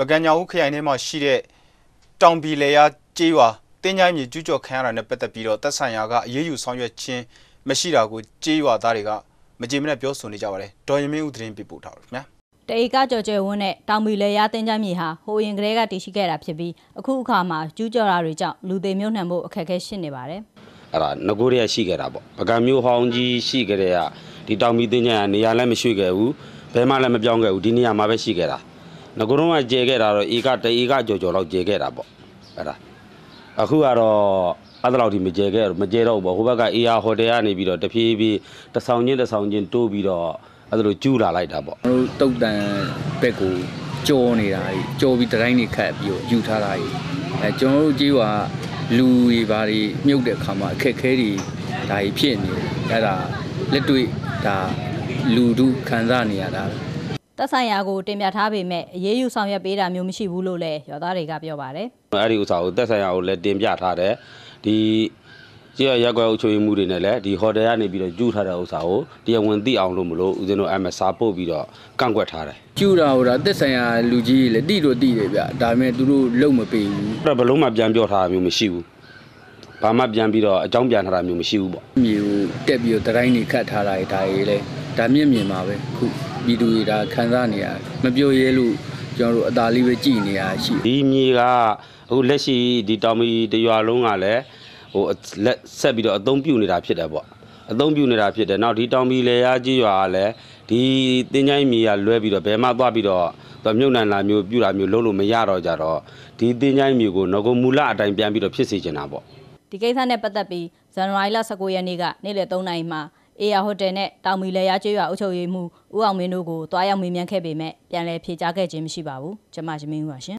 ပကံညာဦးခရိုင်ထဲမှာရှိတဲ့တောင်ပီလေယာကျေးရွာတင်းချိုင်းမြေကျူးကျော်ခံရတာနဲ့ပတ်သက်ပြီးတော့တပ်ဆိုင်ရာကအရေးယူဆောင်ရွက်ခြင်းမရှိတာကိုကျေးရွာသားတွေကမကြေမနက်ပြောဆိုနေကြပါတယ်ဒေါ်ရင်မင်းဦးသတင်းပေးပို့ထားပါခင်ဗျာတအေကကြော်ကျဲဝန်းနဲ့တောင်မီလေရတင်းကြမ်းမြေဟာဟိုရင်ကလေးကတည်ရှိခဲ့တာဖြစ်ပြီးအခုအခါမှာကျူးကျော်တာတွေကြောင့်လူသေးမြုပ်နှံဖို့အခက်အခဲရှိနေပါတယ်အဲ့ဒါငကိုရရှိခဲ့တာပေါ့ပကံမျိုးဟောင်းကြီးရှိခဲ့တဲ့ကဒီတောင်မီတင်းချင်ကနေရာလည်းမရွှေ့ခဲ့ဘူးဘယ်မှလည်းမပြောင်းခဲ့ဘူးဒီနေရာမှာပဲရှိခဲ့တာ ငကိုတော့ကကျေခဲ့တာတော့ဧကတဧကကြော်ကြော်လောက်ကျေခဲ့တာပေါ့အဲ့ဒါအခုကတော့အဲ့ဒါလောက်ဒီမကျေခဲ့မကျေတော့ဘူးပေါ့ဟိုဘက်ကအေယာဟိုတယ်ကနေပြီးတော့တဖြည်းဖြည်းတဆောင်ချင်းတဆောင်ချင်းတိုးပြီးတော့အဲ့ဒါလိုကျူးလာလိုက်တာပေါ့ကျွန်တော်တို့တုတ်တန်ဘက်ကိုကြောနေတာကြီးကြောပြီးတိုင်းတွေခတ်ပြီးတော့ယူထားတာကြီးအဲကျွန်တော်တို့ကြီးကလူတွေဘာတွေမြုပ်တဲ့ခါမှာအခက်ခဲတွေဒါကြီးဖြစ်နေတယ်အဲ့ဒါလက်တွေ့ဒါလူတို့ခံစားနေရတာ တပ်ဆိုင်ရာကိုတင်ပြထားပေမဲ့အရေးယူဆောင်ရွက်ပေးတာမျိုးမရှိဘူးလို့လည်းရွာသားတွေကပြောပါတယ်အဲ့ဒီဥစ္စာကိုတက်ဆိုင်ရာကိုလည်းတင်ပြထားတယ်ဒီကြည့်ရရက်ကွယ်အုပ်ချုပ်ရေးမှုတွေနဲ့လည်းဒီဟိုတယ်ကနေပြီးတော့ကျူးထားတဲ့ဥစ္စာကိုတရားဝင်သိအောင်လို့မလို့ဦးဇင်းတို့အဲ့မှာစာပို့ပြီးတော့ကန့်ကွက်ထားတယ်ကျူတာဟိုဒါတက်ဆိုင်ရာလူကြီးတွေလည်းတိတော့တိတယ်ဗျဒါပေမဲ့သူတို့လုံမပေးဘူးအဲ့တော့ဘလုံးမှပြန်ပြောထားတာမျိုးမရှိဘူးဘာမှပြန်ပြီးတော့အကြောင်းပြန်ထားတာမျိုးမရှိဘူးပေါ့မြေကိုတက်ပြီးတော့တိုင်းတွေခတ်ထားတာကြီးဒါကြီးလဲ ဒါမြင့်မြင်ပါပဲခုပြည်သူတွေဒါခံစားနေရမပြောရဲလို့ကျွန်တော်တို့အသာလေးပဲကြည်နေရရှိဒီမြေကအခုလက်ရှိဒီတောင်မီတရွာလုံးကလည်းဟိုလက်ဆက်ပြီးတော့အသုံးပြုနေတာဖြစ်တယ်ပေါ့အသုံးပြုနေတာဖြစ်တယ်နောက်ဒီတောင်မီလေယာကြီးရွာကလည်းဒီတင်းချိုင်းမြေကလွဲပြီးတော့ဘယ်မှသွားပြီးတော့တော့မြုပ်နှံလာမျိုးပြုတာမျိုးလုပ်လို့မရတော့ကြတော့ဒီတင်းချိုင်းမြေကိုငကိုမူလအတိုင်းပြန်ပြီးတော့ဖြစ်စေချင်တာပေါ့ဒီကိစ္စနဲ့ပတ်သက်ပြီးဇန်နဝါရီလ19ရက်နေ့ကနေ့လယ်3နာရီမှာ အေယာဟိုတယ်နဲ့တောင်မီလေရကျေးရွာအုပ်ချုပ်ရေးမှူးဦးအောင်မင်းတို့ကိုတွားရောက်မေးမြန်းခဲ့ပေမဲ့ပြန်လည်ဖြေကြားခဲ့ခြင်းမရှိပါဘူးကျွန်မရမင်းဦးပါရှင်